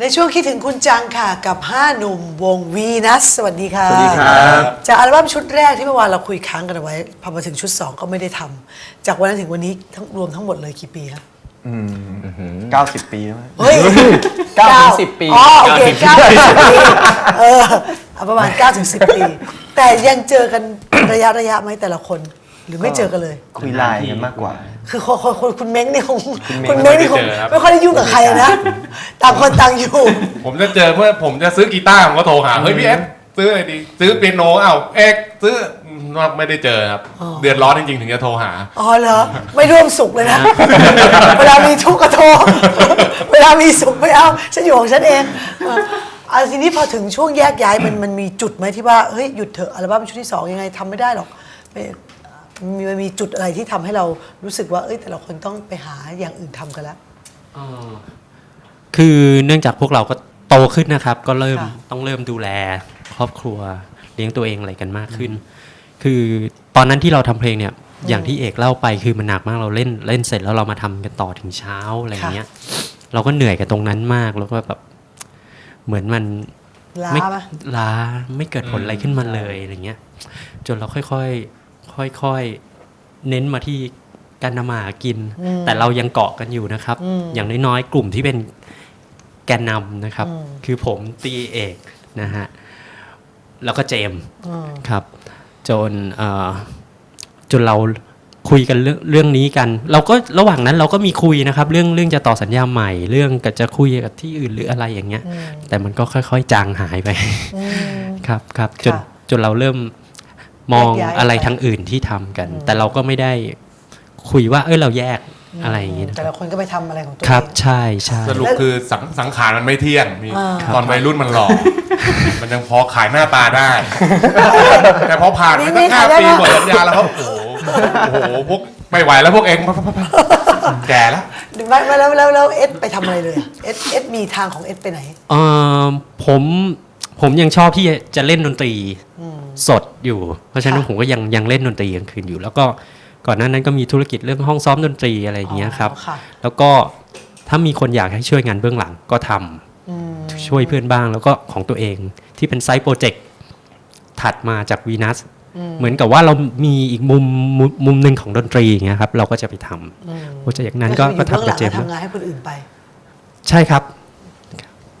ในช่วงคิดถึงคุณจังค่ะกับ 5 หนุ่มวงวีนัสสวัสดีค่ะ สวัสดีครับจากอัลบั้มชุดแรกที่เมื่อวานเราคุยค้างกันเอาไว้พอมาถึงชุด 2 ก็ไม่ได้ทำจากวันนั้นถึงวันนี้ทั้งรวมทั้งหมดเลยกี่ปีครับเก้าสิบปีแล้วเฮ้ยเก้าถึงสิบปี อ๋อโอเคเก้าถึงสิบปีเออเอาประมาณ9ถึง10 ปี แต่ยังเจอกันระยะระยะไหมแต่ละคน หรือไม่เจอกันเลย คุยไลน์กันมากกว่า คือคนคนคนคุณเม้งนี่คงคุณเม้งคุณเม้งนี่คงไม่ได้เจอครับไม่ค่อยได้ยุ่งกับใครนะต่างคนต่างอยู่ ผมจะเจอเมื่อผมจะซื้อกีตาร์ผมก็โทรหาเฮ้ยพี่เอฟซื้ออะไรดี ซื้อเปียโนเอ้าเอ็กซื้อไม่ได้เจอครับอ๋อเดือดร้อนจริงๆ ถึงจะโทรหา อ๋อเหรอ ไม่ร่วมสุขเลยนะ เวลามีทุกข์ก็โทร เวลามีสุขไม่เอา ฉันอยู่ของฉันเองเอออะทีนี้พอถึงช่วงแยกย้ายมันมันมีจุดไหมที่ว่า เฮ้ย หยุดเถอะอัลบั้มชุดที่สองยังไงทำไม่ได้หรอกไม่มีมันมีจุดอะไรที่ทำให้เรารู้สึกว่า เอ้ยแต่ละคนต้องไปหาอย่างอื่นทำกันแล้วคือเนื่องจากพวกเราก็โตขึ้นนะครับ ก็เริ่มค่ะ ต้องเริ่มดูแล ครอบครัวเลี้ยงตัวเองอะไรกันมากขึ้น คือตอนนั้นที่เราทำเพลงเนี่ยอย่างที่เอกเล่าไปคือมันหนักมากเราเล่นเล่นเสร็จแล้วเรามาทำกันต่อถึงเช้าอะไรอย่างเงี้ย เราก็เหนื่อยกับตรงนั้นมากแล้วก็แบบเหมือนมัน ล้าไม่ไหมล้าไม่เกิดผลอะไรขึ้นมาเลยอะไรเงี้ย จนเราค่อยๆ ค่อยๆ เน้นมาที่การนำมาหากิน แต่เรายังเกาะกันอยู่นะครับ อย่างน้อยๆ กลุ่มที่เป็นแกนนำนะครับ คือผมตีเอกนะฮะแล้วก็เจมส์ครับ จนเอ่อจนเราคุยกันเรื่องเรื่องนี้กัน เราก็ระหว่างนั้นเราก็มีคุยนะครับ เรื่องเรื่องจะต่อสัญญาใหม่ เรื่องกับจะคุยกับที่อื่นหรืออะไรอย่างเงี้ย แต่มันก็ค่อย ๆ จางหายไป ครับครับจนค่ะจนเราเริ่ม มองแยกย้ายอะไรไปทางอื่นที่ทำกัน แต่เราก็ไม่ได้คุยว่า เอ้ยเราแยกอะไรอย่างงี้นะแต่ละคนก็ไปทำอะไรของตัวครับเองใช่ใช่ สรุปคือสังสังขารมันไม่เที่ยงมีอ่า ตอนวัยรุ่นมันหลอก มันยังพอขายหน้าตาได้ แต่พอผ่านไปนี่ตั้งนี่ห้าขายได้ปีปะหมดสัญญาแล้วครับโอ้โหโอ้โหพวกไม่ไหวแล้วพวกเองแก่แล้ว ไม่ไม่แล้วแล้วแล้วเอสไปทำอะไรเลยอะเอสเอสมีทางของเอสไปไหน เอ่อผมผมยังชอบที่จะเล่นดนตรี สดอยู่ เพราะฉะนั้นค่ะผมก็ยังยังเล่นดนตรีกลางคืนอยู่ แล้วก็ก่อนหน้านั้นก็มีธุรกิจเรื่องห้องซ้อมดนตรีอะไรอย่างเงี้ยครับอ๋อค่ะแล้วก็ถ้ามีคนอยากให้ช่วยงานเบื้องหลังก็ทำช่วยเพื่อนบ้างแล้วก็ของตัวเองที่เป็นไซต์โปรเจกต์ถัดมาจากวีนัสเหมือนกับว่าเรามีอีกมุมมุมมุมหนึ่งของดนตรีอย่างเงี้ยครับ เราก็จะไปทำโปรเจกต์นั้นก็คือก็อยู่เบื้องหลังทำกับเจมส์และทำงานให้คนอื่นไป ใช่ครับ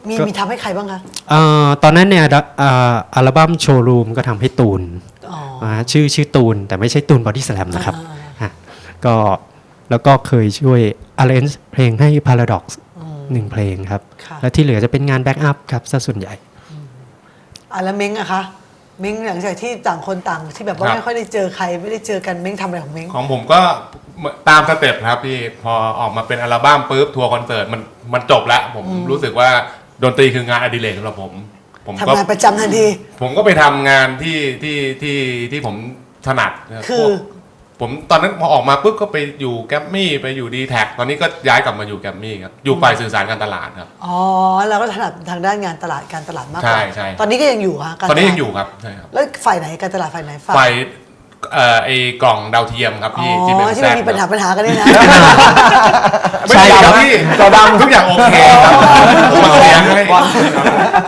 มีก็ มีทำให้ใครบ้างคะเอ่อตอนนั้นเนี่ยเอ่ออัลบั้มโชว์รูมก็ทำให้ตูนอ๋ออ่าชื่อชื่อตูน แต่ไม่ใช่ตูนบอดี้สแลมนะครับอ่าฮะก็แล้วก็เคยช่วย arrange เพลงให้ Paradox หนึ่งเพลงครับ ค่ะ แล้วที่เหลือจะเป็นงานแบ็กอัพครับซะส่วนใหญ่ อะแล้วเม้งอะคะเม้งหลังจากที่ต่างคนต่างที่แบบว่าครับ ไม่ค่อยได้เจอใครไม่ได้เจอกันเม้งทำอะไรของเม้ง ของผมก็ตามสเต็ปครับพี่พอออกมาเป็นอัลบั้มปุ๊บทัวร์คอนเสิร์ตมันมันจบแล้ว ผมรู้สึกว่า ดนตรีคืองานอดิเรกสำหรับผม ผมก็ทำงานประจำทันที ผมก็ไปทำงานที่ที่ที่ที่ผมถนัดนะคือพวกผมตอนนั้นพอออกมาปุ๊บก็ไปอยู่แกรมมี่ไปอยู่ดีแท็ตอนนี้ก็ย้ายกลับมาอยู่แกรมมี่ครับอยู่ฝ่ายสื่อสารการตลาดครับ อ๋อเราก็ถนัดทางด้านงานตลาดการตลาดมากกว่าใช่ใช่ ตอนนี้ก็ยังอยู่ฮะการตอนนี้ลาดยังอยู่ครับใช่ครับแล้วฝ่ายไหนการตลาดฝ่ายไหนฝ่ายฝ่ายเอ่อไอ้กล่องดาวเทียมครับอ๋พี่อที่เป็นที่แซมันดมีปัญหาปัญหากันเนี่ยนะ ไม่ใช่ครับพี่จอดำทุกอย่างโอเคครับผมมาเคลียร์ให้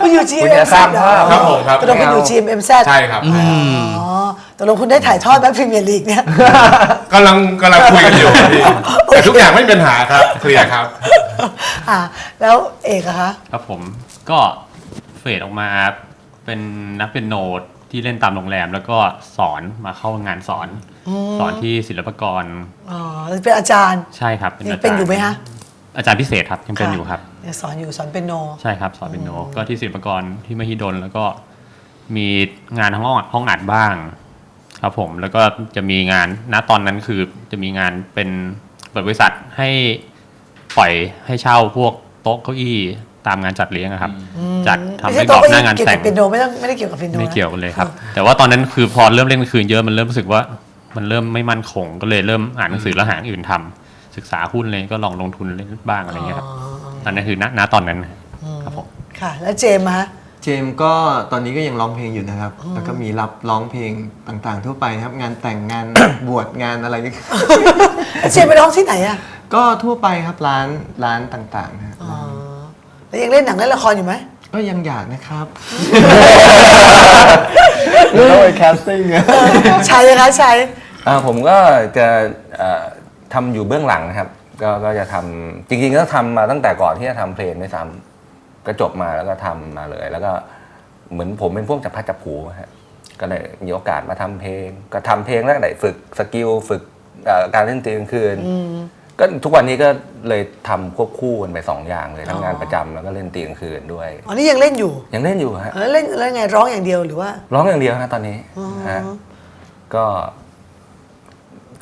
คุณ อยู่คุณอย่า GMM สร้างภาพครับผมครับ ตกลงคุณอยู่ GMM Z ใช่ครับอ๋อตกลงคุณได้ถ่ายทอดไหมพรีเมียร์ลีกเนี่ย กำลังกำลังคุยกันอยู่พี่แต่ทุกอย่างไม่มีปัญหาครับเคลียร์ครับ อะแล้วเอกอะคะ ครับผมก็เฟดออกมาเป็นนักเป็นโนดที่เล่นตามโรงแรม แล้วก็สอนมาเข้างานสอน สอนที่ศิลปากรอ๋อเป็นอาจารย์ ใช่ครับยังอาจารเป็นอยู่ไหมฮะ อาจารย์พิเศษครับยังเป็นอยู่ครับยังสอนอยู่สอนเป็นโน ใช่ครับสอนเป็นโน ก็ที่ศิลปากรที่มหิดลแล้วก็มีงานห้องอัดห้องอัดบ้าง ครับผมแล้วก็จะมีงานณตอนนั้นคือจะมีงานเป็นเปิดบริษัทให้ปล่อยให้เช่าพวกโต๊ะเก้าอี้ตามงานจัดเลี้ยงอะครับจัดทำไม่ให้ใช่ดตัวอกก็หน้างานเกี่ยวแต่กับงเป็นโนไม่ต้องไม่ได้เกี่ยวกับเป็นโนไม่นะเกี่ยวกันเลยครับ แต่ว่าตอนนั้นคือพอเริ่มเล่นกลางคืนเยอะมันเริ่มรู้สึกว่ามันเริ่มไม่มั่นคงก็เลยเริ่มอ่านหนังสือแล้วหาอย่างอื่นทำ ศึกษาหุ้นเลยก็ลองลงทุนเล่นบ้างอะไรเงี้ยครับอันนั้นคือณณตอนนั้นครับผมค่ะ แล้วเจมส์มาเจมส์ก็ตอนนี้ก็ยังร้องเพลงอยู่นะครับ แล้วก็มีรับร้องเพลงต่างๆ ทั่วไปครับ งานแต่งงานบวชงานอะไรนี่แล้วเจมส์ไปร้องที่ไหนอะก็ทั่วไปครับร้านร้านต่างๆนะครับอ๋อแล้วยังเล่นหนังเล่นละครอยู่ไหมก็ยังอยากนะครับต้องไปแคสติ้งอะชัยนะคะชัยอ่าผมก็จะเอ่อ ทำอยู่เบื้องหลังนะครับ ก็ก็จะทำจริงๆก็ทำมาตั้งแต่ก่อนที่จะทำเพลงด้วยซ้ำก็จบมาแล้วก็ทำมาเลย แล้วก็เหมือนผมเป็นพวกจับพัดจับผูฮะก็เลยมีโอกาสมาทำเพลง ก็ทำเพลงแล้วก็ได้ฝึกสกิลฝึกเอ่อการเล่นดนตรีกลางคืนก็ทุกวันนี้ก็เลยทำควบคู่กันไปสองอย่างเลยทั้งงานประจำแล้วก็เล่นดนตรีกลางคืนด้วยอ๋อนี่ยังเล่นอยู่ยังเล่นอยู่ฮะแล้วเล่นแล้วไงร้องอย่างเดียวหรือว่า ร้องอย่างเดียวฮะตอนนี้ฮะก็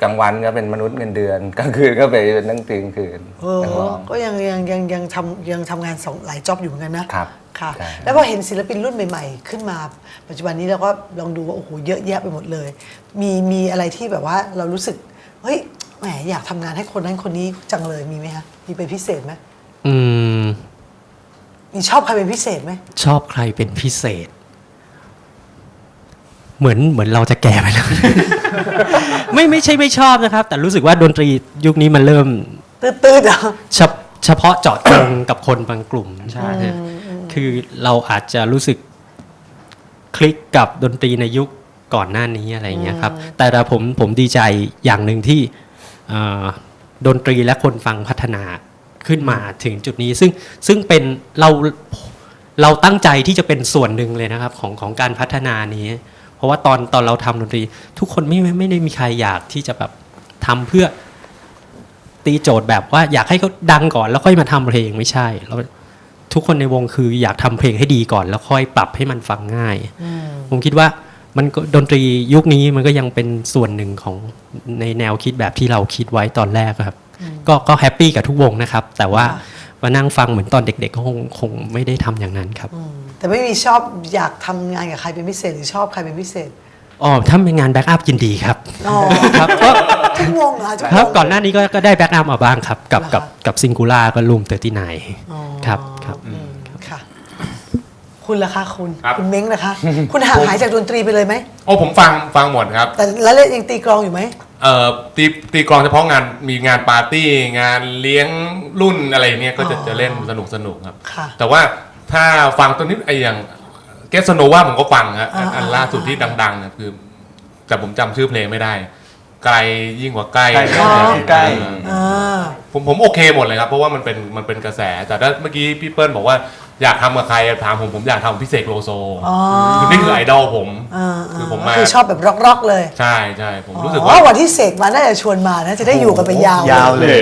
กลางวันก็เป็นมนุษย์เงินเดือนกลางคืนก็ไปเป็นนักดนตรีกลางคืนเออนักร้อง ก็ยังยังยังยังทำยังทำงานสองหลายจ็อบอยู่เหมือนกันนะครับค่ะ ใช่ แล้วพอเห็นศิลปินรุ่นใหม่ ๆ ขึ้นมา ปัจจุบันนี้เราก็ลองดูว่าโอ้โหเยอะแยะไปหมดเลย มีมีอะไรที่แบบว่าเรารู้สึกเฮ้ยแหมอยากทำงานให้คนนั้นคนนี้จังเลยมีไหมคะมีเป็นพิเศษไหมอืม มีชอบใครเป็นพิเศษไหมชอบใครเป็นพิเศษ เหมือนเหมือนเราจะแก่ไปแล้ว ไม่ไม่ใช่ไม่ชอบนะครับ แต่รู้สึกว่าดนตรียุคนี้มันเริ่มตื้อๆเหรอเฉพเฉพาะเจาะจงกับคนบางกลุ่มใช่คือเราอาจจะรู้สึกคลิกกับดนตรีในยุคก่อนหน้านี้อะไรอย่างเงี้ยครับ แต่แต่ผมผมดีใจอย่างหนึ่งที่เอ่อดนตรีและคนฟังพัฒนาขึ้นมาถึงจุดนี้ ซึ่งซึ่งเป็นเราเราตั้งใจที่จะเป็นส่วนหนึ่งเลยนะครับของของการพัฒนานี้ เพราะว่าตอนตอนเราทำดนตรี ทุกคนไม่ไม่ไม่ได้มีใครอยากที่จะแบบทำเพื่อตีโจทย์แบบว่าอยากให้เขาดังก่อนแล้วค่อยมาทำเพลงไม่ใช่แล้วทุกคนในวงคืออยากทำเพลงให้ดีก่อน แล้วค่อยปรับให้มันฟังง่าย ผมคิดว่ามันก็ดนตรียุคนี้มันก็ยังเป็นส่วนหนึ่งของในแนวคิดแบบที่เราคิดไว้ตอนแรกครับ ก็ก็แฮปปี้กับทุกวงนะครับ แต่ว่ามานั่งฟังเหมือนตอนเด็กๆก็คงคงไม่ได้ทำอย่างนั้นครับ แต่ไม่มีชอบอยากทำงานกับใครเป็นพิเศษหรือชอบใครเป็นพิเศษอ๋อถ้าเป็นงานแบ็กอัพยินดีครับอ๋อครับก็ทุกวงเหรอทุกวง ครับก่อนหน้านี้ก็ก็ได้แบ็กอัพมาบ้างครับ กับกับกับซิงคูล่าก็รูมเตอร์ตีไนอ๋อครับครับค่ะ คุณล่ะคะคุณครับคุณเม้งล่ะคะ คุณห่างหายจากดนตรีไปเลยไหม โอ้ผมฟังฟังหมดครับแต่แล้วเล่นยังตีกลองอยู่ไหม เอ่อตีตีกลองเฉพาะงานมีงานปาร์ตี้ งานเลี้ยงรุ่นอะไรเนี่ยก็จะอ๋อจะเล่นสนุกสนุกครับ ค่ะ แต่ว่า ถ้าฟังตัวนี้ไออย่างเกสโนว่าผมก็ฟังฮะอันอันล่าสุดที่ดังๆนะคือ แต่ผมจำชื่อเพลงไม่ได้ ไกลยิ่งกว่าใกล้ใกล้อ๋อใกล้อ่า ผมผมโอเคหมดเลยครับ เพราะว่ามันเป็นมันเป็นกระแส แต่ถ้าเมื่อกี้พี่เปิ้ลบอกว่าอยากทำกับใครถามผมผมอยากทำกับพี่เสกโลโซอ๋อ คือนี่คือไอดอลผม อ่าคือผมมา คือชอบแบบร็อกๆเลยใช่ใช่ผมรู้สึกอ๋ว่า อวันที่เสกมาน่าจะชวนมานะจะได้อยู่กันไปยาว ยาวเลย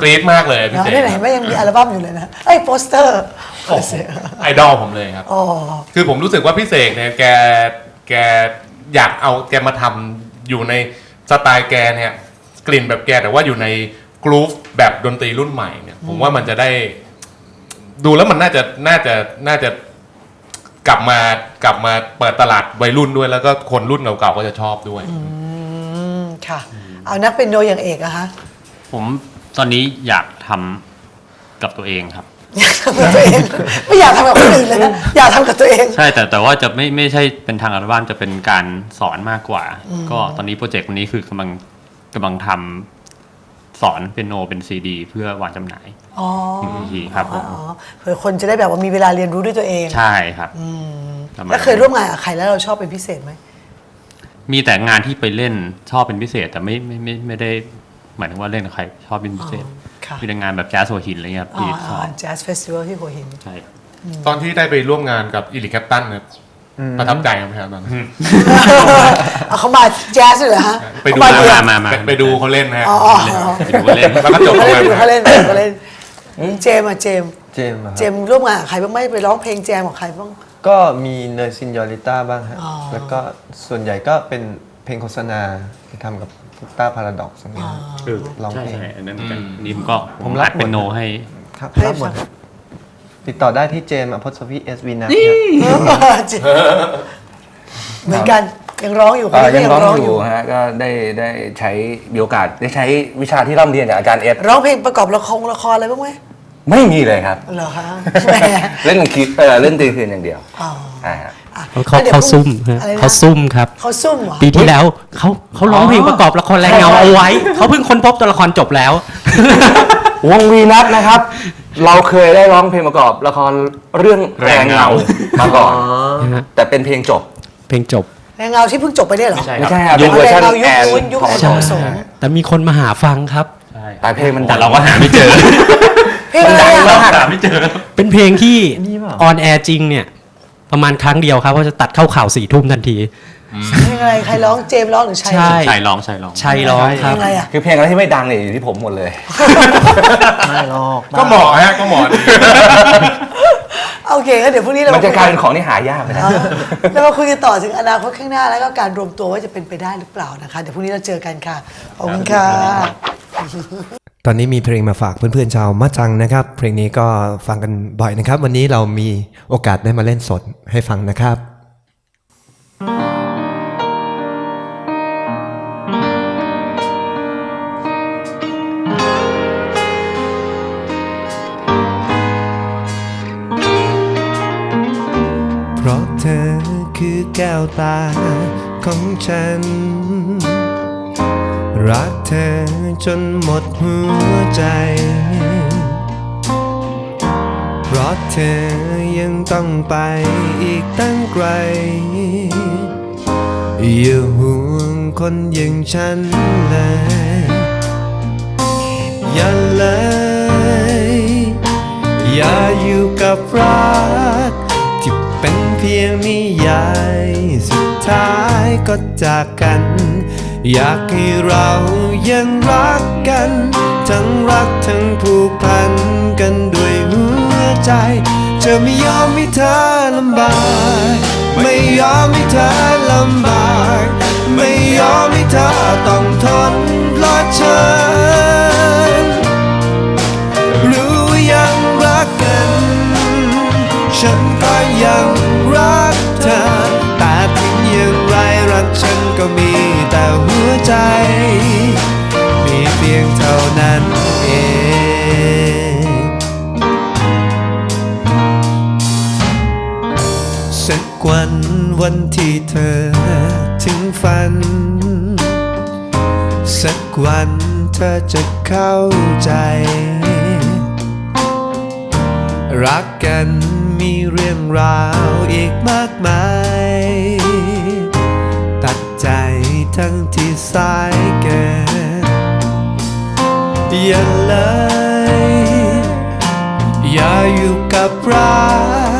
กรี๊ดมากเลยพี่เนาะเสก นี่ไหนไม่ยังมีอัลบั้มอยู่เลยนะเอ้ยโปสเตอร์ โอ้โหไอดอลผมเลยครับ อ๋อ คือผมรู้สึกว่าพี่เสกเนี่ยแกแกอยากเอาแกมาทำอยู่ในสไตล์แกเนี่ยกลิ่นแบบแกแต่ว่าอยู่ในกรูฟแบบดนตรีรุ่นใหม่เนี่ยผมว่ามันจะได้ ดูแล้วมันน่าจะน่าจะน่าจะกลับมากลับมาเปิดตลาดวัยรุ่นด้วย แล้วก็คนรุ่นเก่าๆก็จะชอบด้วย อืม ค่ะ เอานักเป็นโนอย่างเอกอะคะ ผมตอนนี้อยากทำกับตัวเองครับ อยากทำกับตัวเอง ไม่อยากทำกับคนอื่นเลยนะอยากทำกับตัวเอง ใช่แต่แต่ว่าจะไม่ไม่ใช่เป็นทางอัลบั้มจะเป็นการสอนมากกว่า ก็ตอนนี้โปรเจกต์นี้คือกำลังกำลังทำสอนเป็นโนเป็นซีดี เพื่อวางจำหน่ายอ๋ออีกทีครับผมอ๋อเผื่อคนจะได้แบบว่ามีเวลาเรียนรู้ด้วยตัวเองใช่ครับ อืมประมาณ แล้วเคยร่วมงานกับใครแล้วเราชอบเป็นพิเศษไหม มีแต่งานที่ไปเล่นชอบเป็นพิเศษ แต่ไม่ไม่ไม่ไม่ได้หมายถึงว่าเล่นกับใครชอบเป็นพิเศษ ค่ะมีแต่งานแบบแจ๊สโซหินอะไรเงี้ยครับอ๋อที่ชอบแจ๊สเฟสติวัลที่หัวหิน ใช่ตอนที่ได้ไปร่วมงานกับอิลิแคปตันครับประทับใจไหมครับตอนนั้นเอาเขามาแจ๊สด้วยเหรอฮะไปดูเขมามาเดียวมามา ไปไปดูเขาเล่นนะฮะอ๋ออ๋ออ๋อ ไปดูก็เล่น แล้วก็จบเขางาเล่นนอยู่เขาเล่นเขาเล่นเจมส์อะเจมส์เจมส์อะครับ เจมส์ร่วมงานกับใครบ้างไหม่ไปร้องเพลงแจมกับใครบ้าง ก็มีเนยซินยอริต้าบ้างฮะ อ๋อ แล้วก็ส่วนใหญ่ก็เป็นเพลงโฆษณาที่ทำกับ ฟุตต้าพาราดอกซ์อย่างเงี้ยร้องใช่เพลง ใช่อันนั้นเหมือนกันนี่ผมก็ผมรับอัดเป็นหมดโนให้ ครับให้รับหมดฟังติดต่อได้ที่เจมส์อพอสฟีเอสวีนาเจมส์เหมือนกันยังร้องอยู่เอ่อคนนี้ยังก็ร้องอยู่ฮะก็ได้ได้ใช้มีโอกาสได้ใช้วิชาที่ร่ำเรียนจากอาจารย์เอสร้องเพลงประกอบละครละครอะไรบ้างไหมไม่มีเลยครับ เหรอคะแหมเล่นคิดเออเล่นตีคืนอย่างเดียวอ๋อ อ่าฮะอะ เขาแล้วดี๋ยวเขาซุ่มฮะอะไรนะเขาซุ่มครับเขาซุ่มเหรอปีที่แล้วเขาเขาร้องเพลงประกอบละครแรงเงาเอาไว้ เขาเพิ่งค้นพบตัวละครจบแล้ววงวีนัทนะครับ เราเคยได้ร้องเพลงประกอบละครเรื่องแรงเงามาก่อนนะฮะแต่เป็นเพลงจบ เพลงจบแรงเงาที่เพิ่งจบไปเนี่ยเหรอไม่ใช่ไม่ครับใช่ครับยุเป็นคเวอร์ชันแรงเงายุคแอนนู้นยุคทองแอนผทองสผสมมแต่มีคนมาหาฟังครับใช่แต่เพลงมันดัแต่งเราก็หาไม่เจอเพลงอะไรอะหาไม่เจอเป็นเพลงที่นี่เปล่าออนแอร์จริงเนี่ย ประมาณครั้งเดียวครับเพราะจะตัดเข้าข่าวสี่ทุ่มทันที เพลงอะไรใครร้องเจมส์ร้องหรือชัยใช่ใช่ร้อง ใช่ร้องชัยร้องคเพลรับ งอะไรอะคือเพลงอะไรที่ไม่ดังเนี่ยอยู่ที่ผมหมดเลย ไม่หรอกก็เหมาะฮะก็เหมาะดี โอเคงั้นเดี๋ยวพรุ่งนี้เรามันจะคุกลายเป็นของที่หายากไปนะเรามาคุยกันต่อถึงอนาคตข้างหน้าแล้วก็การรวมตัวว่าจะเป็นไปได้หรือเปล่านะคะ เดี๋ยวพรุ่งนี้เราเจอกันค่ะขอบคุณค่ะ ตอนนี้มีเพลงมาฝากเพื่อนๆชาวมะจังนะครับ เพลงนี้ก็ฟังกันบ่อยนะครับ วันนี้เรามีโอกาสได้มาเล่นสดให้ฟังนะครับเพราะเธอคือแก้วตาของฉัน รักเธอจนหมดหัวใจ เพราะเธอยังต้องไปอีกตั้งไกล อย่าห่วงคนอย่างฉันเลย อย่าเลย อย่าอยู่กับรัก ที่เป็นเพียงนิยาย สุดท้ายก็จากกัน อยากให้เรายังรักกัน ทั้งรักทั้งผูกพันกันด้วยหัวใจจะไม่ยอมให้เธอลำบาก ไม่ยอมให้เธอลำบาก ไม่ยอมให้เธอต้องทนเพราะฉัน รู้ว่ายังรักกัน ฉัน วันที่เธอถึงฝัน สักวันเธอจะเข้าใจ รักกันมีเรื่องราวอีกมากมาย ตัดใจทั้งที่สายเกินอย่าเลย อย่าอยู่กับรัก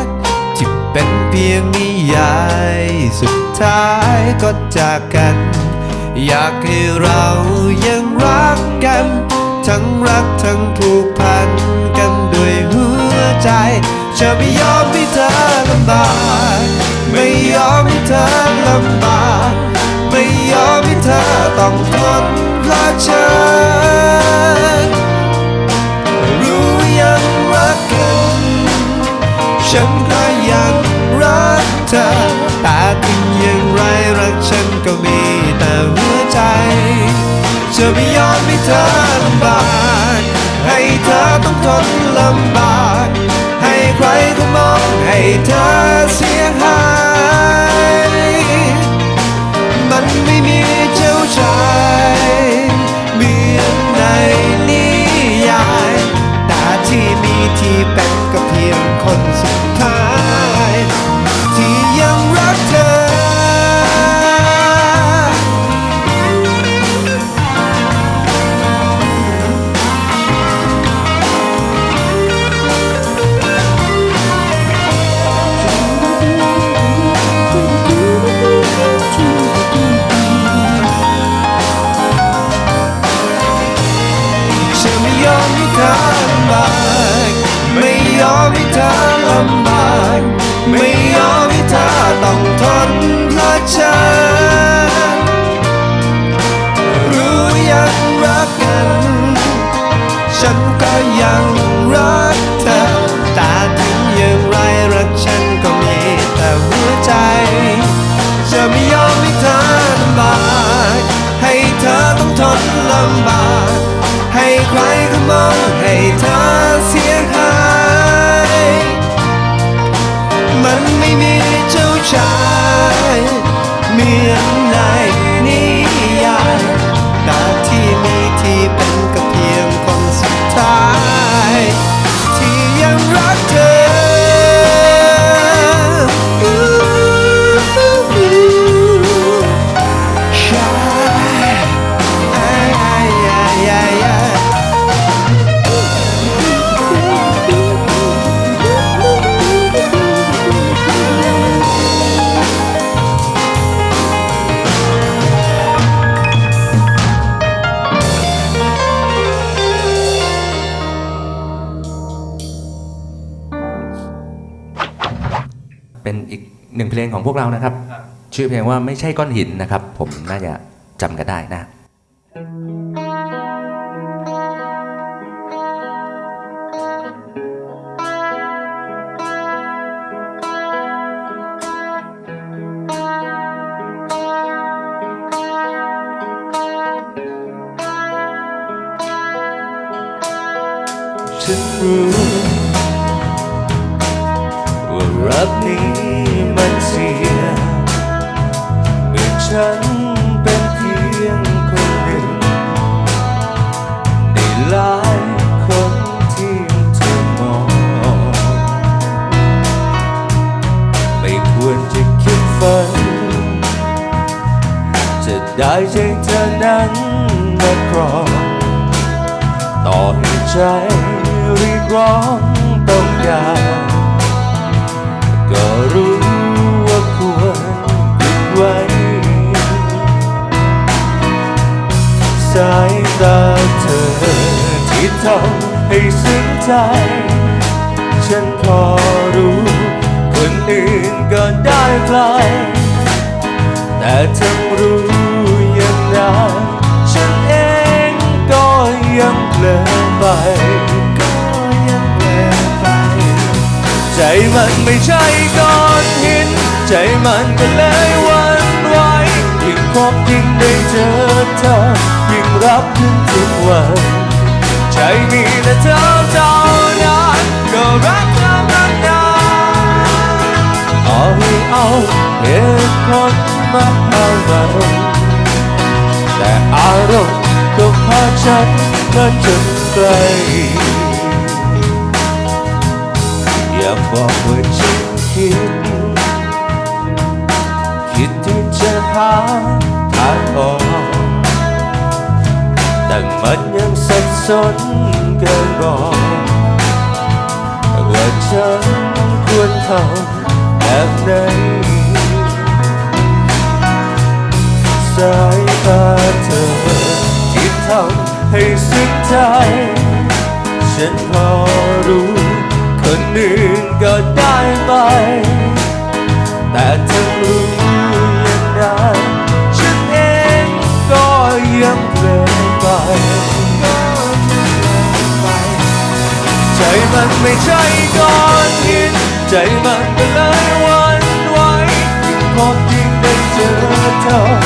เป็นเพียงนิยายสุดท้ายก็จากกัน อยากให้เรายังรักกัน ทั้งรักทั้งผูกพันกันด้วยหัวใจ จะไม่ยอมให้เธอลำบากไม่ยอมให้เธอลำบากไม่ยอมให้เธอต้องทนเพราะฉัน ฉันก็ยังรักเธอ แต่ถึงอย่างไรรักฉันก็มีแต่หัวใจ จะไม่ยอมให้เธอลำบาก ให้เธอต้องทนลำบาก เธอลำบากไม่ยอมให้เธอต้องทนเพราะฉัน ของพวกเรานะครับ ชื่อเพลงว่าไม่ใช่ก้อนหินนะครับ ผมน่าจะจำกันได้นะฉันรู้ ได้ใจเธอนั้นมาครองต่อให้ใจรีกร้องต้องการก็รู้ว่าควรหยุดไว้สายตาเธอที่ทำให้ซึ้งใจ ฉันพอรู้คนอื่นก็ได้ไกลแต่ทั้งรู้ ลินไป ก็ยังเลินไป ใจมันไม่ใช่ก้อนหิน ใจมันก็เลยวันไหวยิ่งพบยิ่งได้เจอเธอ ยิ่งรับขึ้นทุกวันใจมีแต่เธอเท่านั้นก็รักเธอมานานเอาให้เอาเหตุผลมาเอาไว้แต่อารมณ์ ก็พาฉันมาจนไกลอยากบอกว่าฉันคิดคิดที่จะหาท เกินบอกว่าฉันควรทำให้ซึ้งใจ ฉันพอรู้ คนอื่นก็ได้ไปแต่เธอรู้อย่างนั้นฉันเองก็ยังเพลินไปก็ยังเพลินไปใจมันไม่ใช่ก้อนหินใจมันก็เลยวันไหวยิ่งพบยิ่งได้เจอเธอ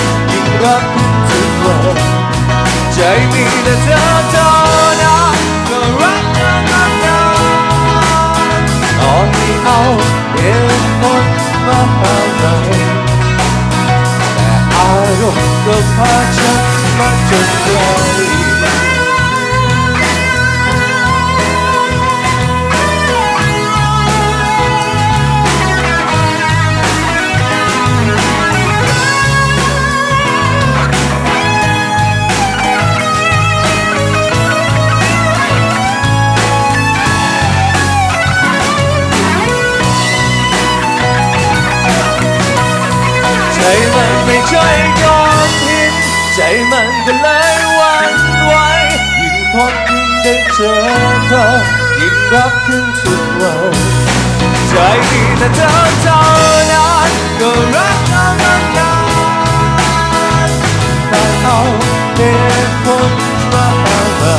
ใจมีแต่เธ ใจมีแต่เธอเท่านั้นก็รักเธอมานานแต่เอาเหตุผลมาเอา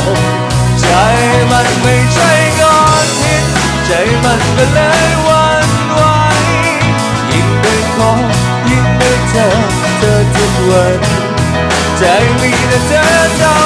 ใจมันไม่ใช่ก้อนหินใจมันก็เลยวันไหวยิ่งได้ขอยิ่งได้เจอเธอทุกวันใจมีแต่เธอเท่า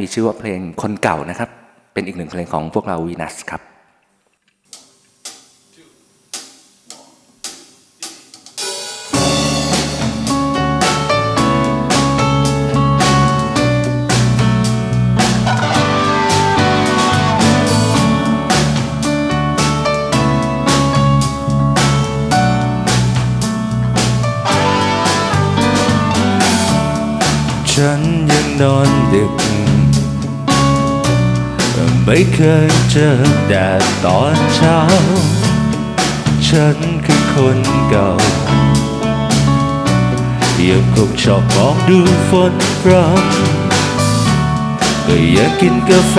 มีชื่อว่าเพลงคนเก่านะครับ เป็นอีกหนึ่งเพลงของพวกเราวีนัสครับ ไม่เคยเจอแดดตอนเช้า ฉันคือคนเก่ายังคงชอบมองดูฝนพรำก็ยังกินกาแฟ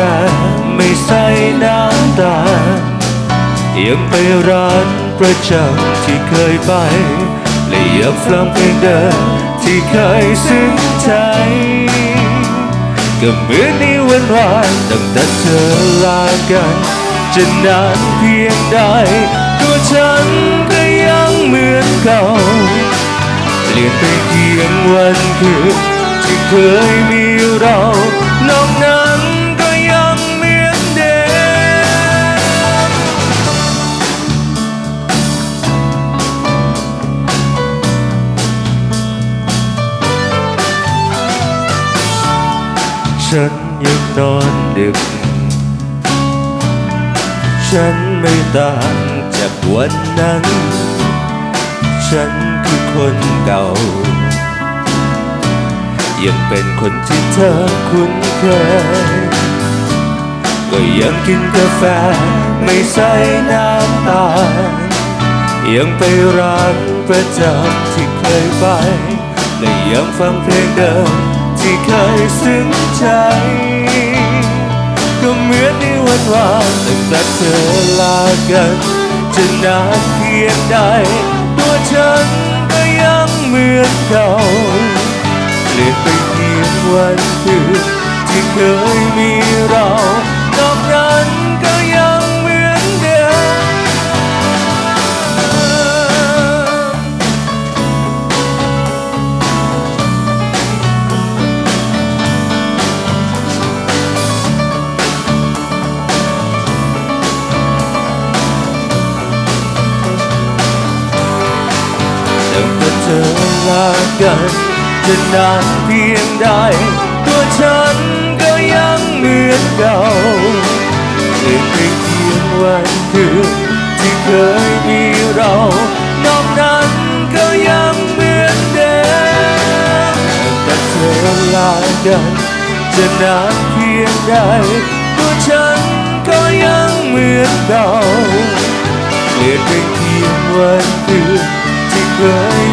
ไม่ใส่น้ำตาลยังไปร้านประจำที่เคยไปและยังฟังเพลงเดิมที่เคยซึ้งใจ ก็เหมือนในวันวานตั้งแต่เธอลากัน จะนานเพียงใดตัวฉันก็ยังเหมือนเก่า เปลี่ยนไปเพียงวันคืนที่เคยมีเรา ฉันยังนอนดึก ฉันไม่ต่างจากวันนั้น ฉันคือคนเก่า ยังเป็นคนที่เธอคุ้นเคย ก็ยังกินกาแฟไม่ใส่น้ำตาลยังไปร้านประจำที่เคยไป และยังฟังเพลงเดิม ที่เคยซึ้งใจ ก็เหมือนในวันวานตั้งแต่เธอลากัน จะนานเพียงใด ตัวฉันก็ยังเหมือนเก่าเปลี่ยนไปเพียงวันคืนที่เคย จะนานเพียงใด ตัวฉันก็ยังเหมือนเก่าเปลี่ยนเพียงวันคืนที่เคยมีเรา นอกนั้นก็ยังเหมือนเดิมแต่เธอลากันจะนานเพียงใด ตัวฉันก็ยังเหมือนเก่าเปลี่ยนเพียงวันคืนที่เคย